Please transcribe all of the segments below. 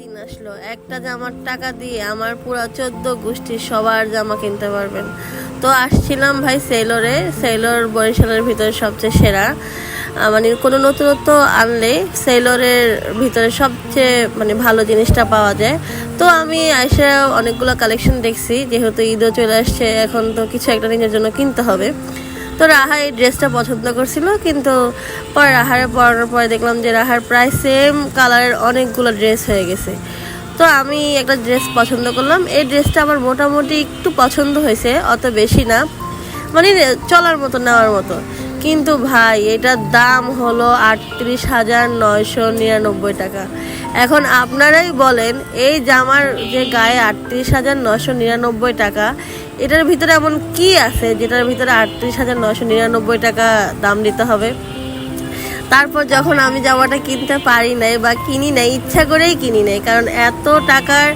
দিন আসলো? একটা জামার টাকা দিয়ে আমার পুরো চোদ্দ গোষ্ঠীর সবার জামা কিনতে পারবেন। তো আসছিলাম ভাই সেলরে। সেলর বরিশালের ভিতরে সবচেয়ে সেরা। মানে কোনো নতুনত্ব আনলে সেলরের ভিতরে সবচেয়ে মানে ভালো জিনিসটা পাওয়া যায়। তো আমি এসে অনেকগুলো কালেকশন দেখছি। যেহেতু ঈদও চলে আসছে, এখন তো কিছু একটা নিজের জন্য কিনতে হবে। তো রাহা এই ড্রেসটা পছন্দ করছিল, কিন্তু পরে রাহারে পরানোর পরে দেখলাম যে রাহার প্রায় সেম কালারের অনেকগুলো ড্রেস হয়ে গেছে। তো আমি একটা ড্রেস পছন্দ করলাম। এই ড্রেসটা আমার মোটামুটি একটু পছন্দ হয়েছে, অত বেশি না। মানে চলার মতো, নেওয়ার মতো। কিন্তু ভাই এটার দাম হলো আটত্রিশ হাজার নয়শো নিরানব্বই টাকা। এখন আপনারাই বলেন, এই জামার যে গায়ে আটত্রিশ হাজার নয়শো নিরানব্বই টাকা এটার ভিতরে এমন কি আছে যেটার ভিতরে আটত্রিশ হাজার নশো নিরানব্বই টাকা দাম দিতে হবে? তারপর যখন আমি জামাটা কিনতে পারি নাই বা কিনি নাই, ইচ্ছা করেই কিনি নাই, কারণ এত টাকার,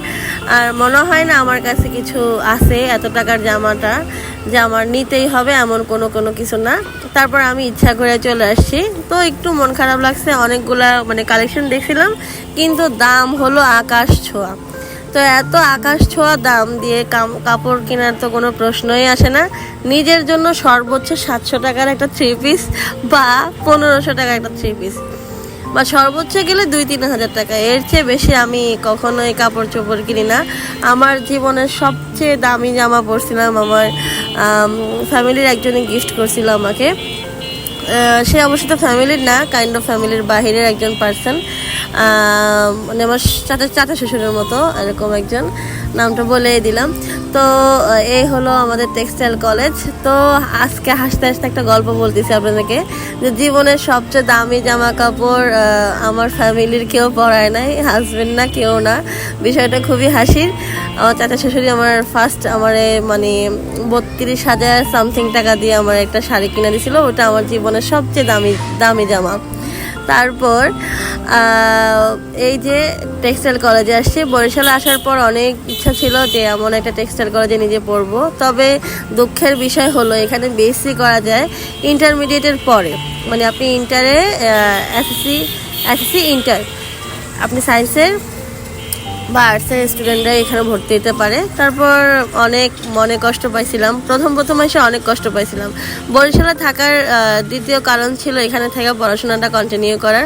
আর মনে হয় না আমার কাছে কিছু আছে এত টাকার জামাটা যে আমার নিতেই হবে এমন কোনো কোনো কিছু না। তারপর আমি ইচ্ছা করে চলে আসছি। তো একটু মন খারাপ লাগছে, অনেকগুলা মানে কালেকশন দেখছিলাম, কিন্তু দাম হলো আকাশ ছোঁয়া। তো এত আকাশ ছোঁয়া দাম দিয়ে কাপড় কেনার তো কোনো প্রশ্নই আসে না। নিজের জন্য সর্বোচ্চ সাতশো টাকার একটা থ্রি পিস বা পনেরোশো টাকার একটা থ্রি পিস বা সর্বোচ্চ গেলে দুই তিন হাজার টাকা। এর চেয়ে বেশি আমি কখনোই কাপড় চোপড় কিনি না। আমার জীবনের সবচেয়ে দামি জামা পরছিলাম আমার ফ্যামিলির একজনে গিফট করছিল আমাকে। সে অবশ্য তো ফ্যামিলির না কাইন্ড অফ ফ্যামিলির বাহিরের একজন পার্সন মানে আমার চাচা চাচা শ্বশুরের মতো, এরকম একজন। নামটা বলেই দিলাম। তো এই হলো আমাদের টেক্সটাইল কলেজ তো, আজকে হাসতে হাসতে একটা গল্প বলতেছি আপনাদেরকে। যে জীবনের সবচেয়ে দামি জামা কাপড় আমার ফ্যামিলির কেউ পরায় নাই হাজবেন্ড না, কেউ না। বিষয়টা খুবই হাসির। আমার চাচা শাশুড়ি আমার ফার্স্ট আমার মানে বত্রিশ হাজার সামথিং টাকা দিয়ে আমার একটা শাড়ি কিনে দিয়েছিল ওটা আমার জীবনের সবচেয়ে দামি দামি জামা। তারপর এই যে টেক্সটাইল কলেজে আসছি। বরিশালে আসার পর অনেক ইচ্ছা ছিল যে এমন একটা টেক্সটাইল কলেজে নিজে পড়ব। তবে দুঃখের বিষয় হলো, এখানে বেসি করা যায় ইন্টারমিডিয়েটের পরে। মানে আপনি ইন্টারে এসএসসি এসএসসি ইন্টার আপনি সায়েন্সের বা আর্টসের স্টুডেন্টরা এখানে ভর্তি হতে পারে। তারপর অনেক মনে কষ্ট পাইছিলাম। প্রথম প্রথম এসে অনেক কষ্ট পাইছিলাম। বরিশালে থাকার দ্বিতীয় কারণ ছিল এখানে থেকে পড়াশোনাটা কন্টিনিউ করার।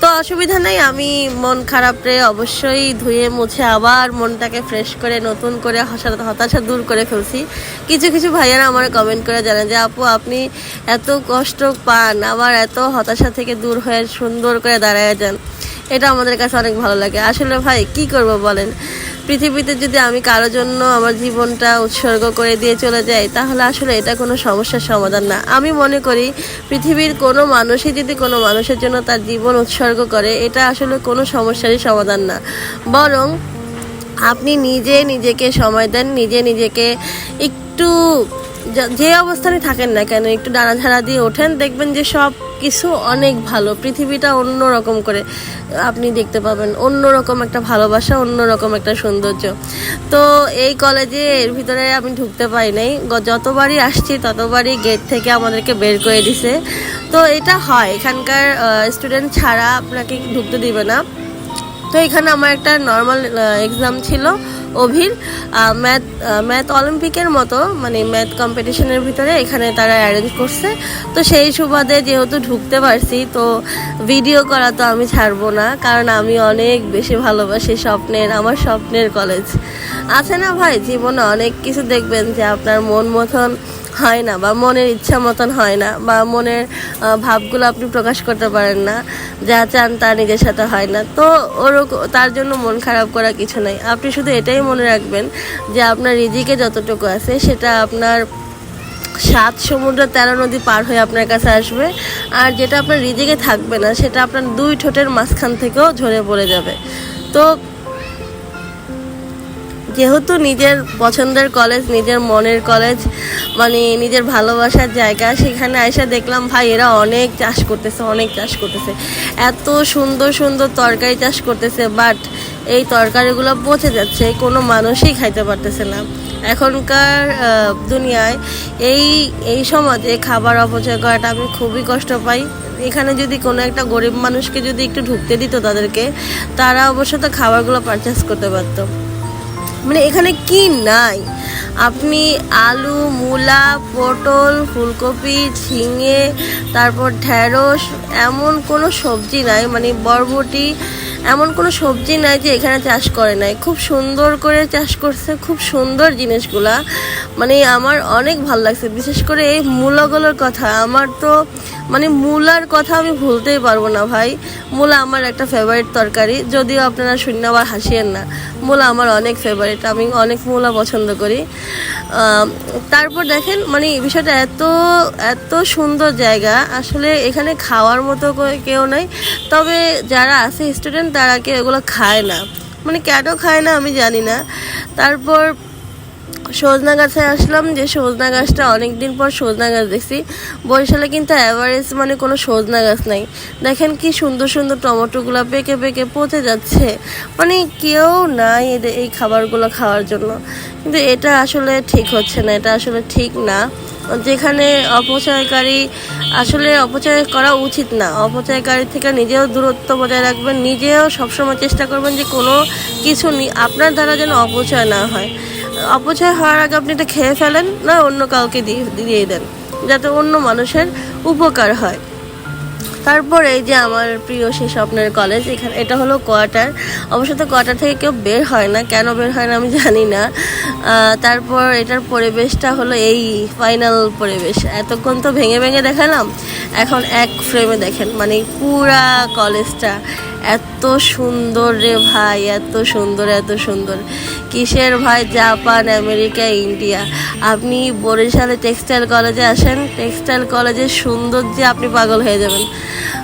তো অসুবিধা নেই, আমি মন খারাপরে অবশ্যই ধুয়ে মুছে আবার মনটাকে ফ্রেশ করে, নতুন করে হতাশা দূর করে ফেলছি। কিছু কিছু ভাইয়ারা আমার কমেন্ট করে জানান যে, আপু, আপনি এত কষ্ট পান, আবার এত হতাশা থেকে দূর হয়ে সুন্দর করে দাঁড়ায় যান। এটা আমাদের কাছে অনেক ভালো লাগে। আসলে ভাই, কি করব বলেন। পৃথিবীতে যদি আমি কারও জন্য আমার জীবনটা উৎসর্গ করে দিয়ে চলে যাই, তাহলে আসলে এটা কোনো সমস্যার সমাধান না। আমি মনে করি পৃথিবীর কোনো মানুষই যদি কোনো মানুষের জন্য তার জীবন উৎসর্গ করে, এটা আসলে কোনো সমস্যারই সমাধান না। বরং আপনি নিজে নিজেকে সময় দেন, নিজে নিজেকে একটু যে অবস্থানে থাকেন না কেন, একটু ডানাঝাড়া দিয়ে ওঠেন, দেখবেন যে সব কিছু অনেক ভালো। পৃথিবীটা অন্য রকম করে আপনি দেখতে পাবেন। অন্য রকম একটা ভালোবাসা অন্য রকম একটা সৌন্দর্য। তো এই কলেজে এর ভিতরে আমি ঢুকতে পাই নাই। যতবারই আসছি, ততবারই গেট থেকে আমাদেরকে বের করে দিছে। তো এটা হয়। এখানকার স্টুডেন্ট ছাড়া আপনাকে ঢুকতে দিবে না। তো এখানে আমার একটা নর্মাল এক্সাম ছিল, অভির ম্যাথ ম্যাথ অলিম্পিকের মতো মানে ম্যাথ কম্পিটিশনের ভিতরে এখানে তারা অ্যারেঞ্জ করছে। তো সেই সুবাদে যেহেতু ঢুকতে পারছি, তো ভিডিও করা তো আমি ছাড়বো না, কারণ আমি অনেক বেশি ভালোবাসি স্বপ্নের, আমার স্বপ্নের কলেজ আছে না ভাই? জীবনে অনেক কিছু দেখবেন যে আপনার মন মতন হয় না, বা মনের ইচ্ছা মতন হয় না, বা মনের ভাবগুলো আপনি প্রকাশ করতে পারেন না, যা চান তা নিজের সাথে হয় না। তো ওরকম তার জন্য মন খারাপ করা কিছু নাই। আপনি শুধু এটাই মনে রাখবেন যে আপনার রিজিকে যতটুকু আছে, সেটা আপনার সাত সমুদ্র তেরো নদী পার হয়ে আপনার কাছে আসবে। আর যেটা আপনার রিজিকে থাকবে না, সেটা আপনার দুই ঠোঁটের মাঝখান থেকেও ঝরে পড়ে যাবে। তো যেহেতু নিজের পছন্দের কলেজ নিজের মনের কলেজ মানে নিজের ভালোবাসার জায়গা, সেখানে এসে দেখলাম, ভাই, এরা অনেক চাষ করতেছে, অনেক চাষ করতেছে। এত সুন্দর সুন্দর তরকারি চাষ করতেছে বাট এই তরকারিগুলো পচে যাচ্ছে, কোনো মানুষই খাইতে পারতেছে না। এখনকার দুনিয়ায় এই এই সমাজে খাবার অপচয় করাটা আমি খুবই কষ্ট পাই। এখানে যদি কোনো একটা গরিব মানুষকে যদি একটু ঢুকতে দিত তাদেরকে, তারা অবশ্য তো খাবারগুলো পারচেস করতে পারতো। মানে এখানে কি নাই? আপনি আলু, মূলা, পটল, ফুলকপি, ঝিঙে, তারপর ঢেঁড়স, এমন কোনো সবজি নাই মানে বরবটি এমন কোনো সবজি নাই যে এখানে চাষ করে নাই। খুব সুন্দর করে চাষ করছে, খুব সুন্দর জিনিসগুলা। মানে আমার অনেক ভালো লাগছে, বিশেষ করে এই মূলাগুলোর কথা। আমার তো মানে মূলার কথা আমি ভুলতেই পারব না ভাই। মূলা আমার একটা ফেভারিট তরকারি, যদিও আপনারা শূন্য আবার হাসিয়েন না। মূলা আমার অনেক ফেভারিট আমি অনেক মূলা পছন্দ করি। তারপর দেখেন মানে বিষয়টা এত এত সুন্দর জায়গা। আসলে এখানে খাওয়ার মতো কেউ নাই। তবে যারা আছে স্টুডেন্ট তারা কেউ এগুলো খায় না? মানে কেন খায় না আমি জানি না। তারপর সজনা গাছে আসলাম যে সজনা গাছটা অনেক দিন পর সজনা গাছ দেখছি। বরিশালে কিন্তু অ্যাভারেজ মানে কোনো সজনা গাছ নাই। দেখেন কি সুন্দর সুন্দর টমেটোগুলো পেকে পেকে পচে যাচ্ছে। মানে কেউ নাই এদের এই খাবারগুলো খাওয়ার জন্য। কিন্তু এটা আসলে ঠিক হচ্ছে না, এটা আসলে ঠিক না। যেখানে অপচয়কারী, আসলে অপচয় করা উচিত না। অপচয়কারী থেকে নিজেও দূরত্ব বজায় রাখবেন, নিজেও সবসময় চেষ্টা করবেন যে কোনো কিছু আপনার দ্বারা যেন অপচয় না হয়। অপচয় হওয়ার আগে আপনি এটা খেয়ে ফেলেন না, অন্য কাউকে দিয়ে দিয়ে দেন, যাতে অন্য মানুষের উপকার হয়। তারপর এই যে আমার প্রিয় সে স্বপ্নের কলেজ এখানে এটা হলো কোয়ার্টার অবশ্য তো কোয়ার্টার থেকে কেউ বের হয় না। কেন বের হয় না আমি জানি না। তারপর এটার পরিবেশটা হলো এই ফাইনাল পরিবেশ। এতক্ষণ তো ভেঙে ভেঙে দেখালাম। এখন এক ফ্রেমে দেখেন মানে পুরা কলেজটা এত সুন্দর রে ভাই, এত সুন্দর এত সুন্দর। কিসের ভাই, জাপান, আমেরিকা, ইন্ডিয়া। আপনি বরিশালে টেক্সটাইল কলেজে আসেন, টেক্সটাইল কলেজের সৌন্দর্যে আপনি পাগল হয়ে যাবেন।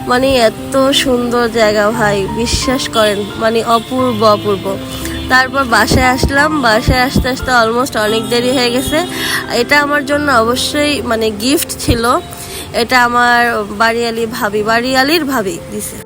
মানে এত সুন্দর জায়গা ভাই, বিশ্বাস করেন মানে অপূর্ব অপূর্ব। তারপর বাসায় আসলাম, বাসায় আসতে আসতে অলমোস্ট অনেক দেরি হয়ে গেছে। এটা আমার জন্য অবশ্যই মানে গিফট ছিল। এটা আমার বাড়িয়ালি ভাবি, বাড়িয়ালির ভাবি দিছে।